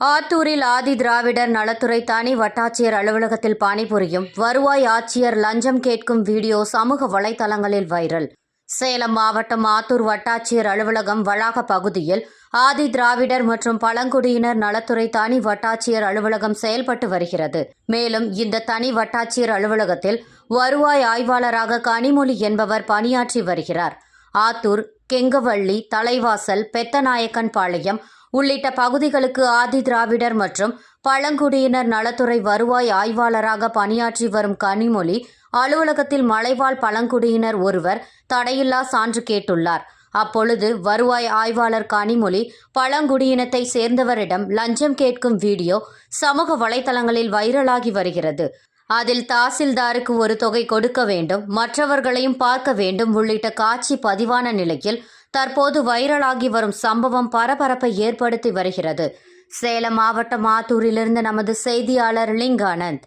ஆத்தூரில் ஆதி திராவிடர் நலத்துறை தனி வட்டாட்சியர் அலுவலகத்தில் பணிபுரியும் வருவாய் ஆட்சியர் லஞ்சம் கேட்கும் வீடியோ சமூக வலைதளங்களில் வைரல். சேலம் மாவட்டம் ஆத்தூர் வட்டாட்சியர் அலுவலகம் வளாக பகுதியில் ஆதி திராவிடர் மற்றும் பழங்குடியினர் நலத்துறை தனி வட்டாட்சியர் அலுவலகம் செயல்பட்டு வருகிறது. மேலும் இந்த தனி வட்டாட்சியர் அலுவலகத்தில் வருவாய் ஆய்வாளராக கனிமொழி என்பவர் பணியாற்றி வருகிறார். ஆத்தூர் கெங்கவள்ளி தலைவாசல் பெத்தநாயக்கன் பாளையம் உள்ளிட்ட பகுதிகளுக்கு ஆதி திராவிடர் மற்றும் பழங்குடியினர் நலத்துறை வருவாய் ஆய்வாளராக பணியாற்றி வரும் கனிமொழி அலுவலகத்தில் மலைவாழ் பழங்குடியினர் ஒருவர் தடையில்லா சான்று கேட்டுள்ளார். அப்பொழுது வருவாய் ஆய்வாளர் கனிமொழி பழங்குடியினத்தை சேர்ந்தவரிடம் லஞ்சம் கேட்கும் வீடியோ சமூக வலைதளங்களில் வைரலாகி வருகிறது. அதில் தாசில்தாருக்கு ஒரு தொகை கொடுக்க வேண்டும் மற்றவர்களையும் பார்க்க வேண்டும் உள்ளிட்ட காட்சி பதிவான நிலையில் தற்போது வைரலாகி வரும் சம்பவம் பரபரப்பை ஏற்படுத்தி வருகிறது. சேலம் மாவட்டம் ஆத்தூரிலிருந்து நமது செய்தியாளர் லிங்கானந்த்.